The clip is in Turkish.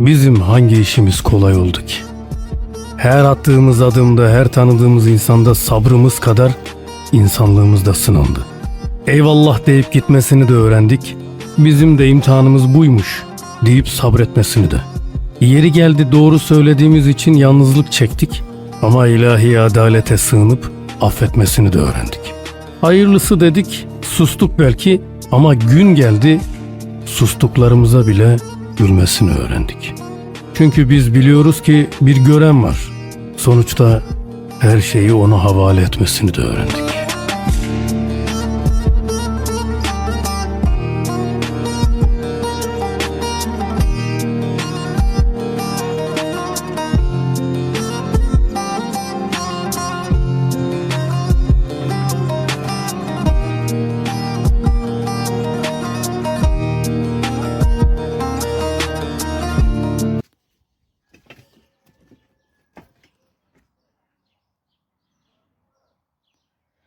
Bizim hangi işimiz kolay oldu ki? Her attığımız adımda, her tanıdığımız insanda sabrımız kadar insanlığımız da sınandı. Eyvallah deyip gitmesini de öğrendik. Bizim de imtihanımız buymuş deyip sabretmesini de. Yeri geldi doğru söylediğimiz için yalnızlık çektik ama ilahi adalete sığınıp affetmesini de öğrendik. Hayırlısı dedik, sustuk belki ama gün geldi sustuklarımıza bile gülmesini öğrendik. Çünkü biz biliyoruz ki bir gören var. Sonuçta her şeyi ona havale etmesini de öğrendik.